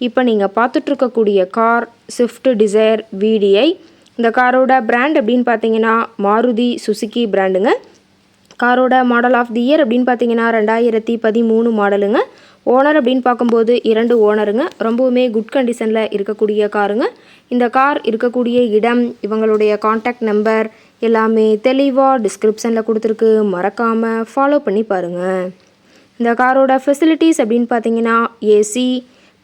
இப்போ நீங்கள் பார்த்துட்ருக்கக்கூடிய கார் ஸ்விஃப்ட் டிசைர் விடிஐ இந்த காரோட பிராண்ட் அப்படின்னு பார்த்தீங்கன்னா மாருதி சுசுகி பிராண்டுங்க காரோட மாடல் ஆஃப் தி இயர் அப்படின்னு பார்த்தீங்கன்னா ரெண்டாயிரத்தி பதிமூணு மாடலுங்க ஓனர் அப்படின்னு பார்க்கும்போது இரண்டு ஓனருங்க ரொம்பவுமே குட் கண்டிஷனில் இருக்கக்கூடிய காருங்க. இந்த கார் இருக்கக்கூடிய இடம் இவங்களுடைய காண்டாக்ட் நம்பர் எல்லாமே தெளிவாக டிஸ்கிரிப்ஷனில் கொடுத்துருக்கு. மறக்காமல் ஃபாலோ பண்ணி பாருங்கள் இந்த காரோட ஃபெசிலிட்டிஸ் அப்படின்னு பார்த்தீங்கன்னா AC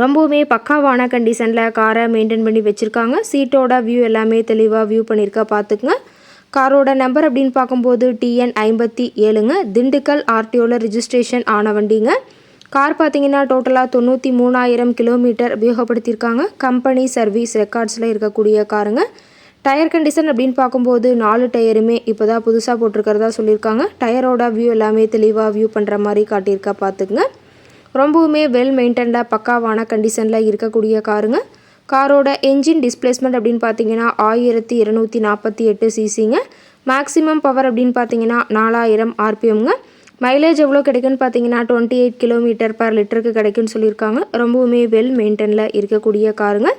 ரொம்பவுமே பக்காவான கண்டிஷனில் காரை மெயின்டைன் பண்ணி வச்சுருக்காங்க. சீட்டோட வியூ எல்லாமே தெளிவாக வியூ பண்ணியிருக்கா பார்த்துக்குங்க காரோட நம்பர் அப்படின்னு பார்க்கும்போது டிஎன் ஐம்பத்தி ஏழுங்க. திண்டுக்கல் ஆர்டிஓவில் ரிஜிஸ்ட்ரேஷன் ஆன வண்டிங்க. கார் பார்த்தீங்கன்னா டோட்டலாக தொண்ணூற்றி மூணாயிரம் கிலோமீட்டர் உபயோகப்படுத்தியிருக்காங்க. கம்பெனி சர்வீஸ் ரெக்கார்ட்ஸில் இருக்கக்கூடிய காருங்க டயர் கண்டிஷன் அப்படின்னு பார்க்கும்போது நாலு டயருமே இப்போ தான் புதுசாக போட்டிருக்கிறதா சொல்லியிருக்காங்க. டயரோட வியூ எல்லாமே தெளிவாக வியூ பண்ணுற மாதிரி காட்டியிருக்கா பார்த்துக்குங்க ரொம்பவுமே வெல் மெயின்டைன்டாக பக்காவான கண்டிஷனில் இருக்கக்கூடிய காருங்க. காரோட என்ஜின் டிஸ்பிளேஸ்மெண்ட் அப்படின்னு பார்த்தீங்கன்னா ஆயிரத்தி இருநூற்றி நாற்பத்தி எட்டு சிசிங்க மேக்ஸிமம் பவர் அப்படின்னு பார்த்தீங்கன்னா நாலாயிரம் ஆர்பிஎம்ங்க மைலேஜ் எவ்வளோ கிடைக்குன்னு பார்த்தீங்கன்னா டுவெண்ட்டி எயிட் கிலோமீட்டர் பர் லிட்டருக்கு கிடைக்குன்னு சொல்லியிருக்காங்க. ரொம்பவுமே வெல் மெயின்டைனில் இருக்கக்கூடிய காருங்க.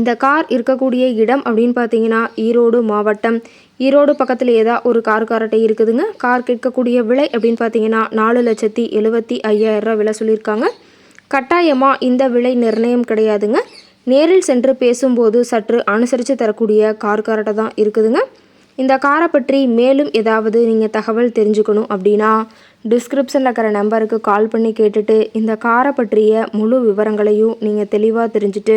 இந்த கார் இருக்கக்கூடிய இடம் அப்படின்னு பார்த்தீங்கன்னா ஈரோடு மாவட்டம். ஈரோடு பக்கத்தில் ஏதா ஒரு கார் காரட்டை இருக்குதுங்க. கார் கேட்கக்கூடிய விலை அப்படின்னு பார்த்தீங்கன்னா நாலு லட்சத்தி எழுபத்தி ஐயாயிரரூவா விலை சொல்லியிருக்காங்க. கட்டாயமாக இந்த விலை நிர்ணயம் கிடையாதுங்க. நேரில் சென்று பேசும்போது சற்று அனுசரித்து தரக்கூடிய கார் காரட்டை தான் இருக்குதுங்க. இந்த காரை பற்றி மேலும் ஏதாவது நீங்கள் தகவல் தெரிஞ்சுக்கணும் அப்படின்னா டிஸ்கிரிப்ஷனில் இருக்கிற நம்பருக்கு கால் பண்ணி கேட்டுட்டு இந்த காரை பற்றிய முழு விவரங்களையும் நீங்கள் தெளிவாக தெரிஞ்சுட்டு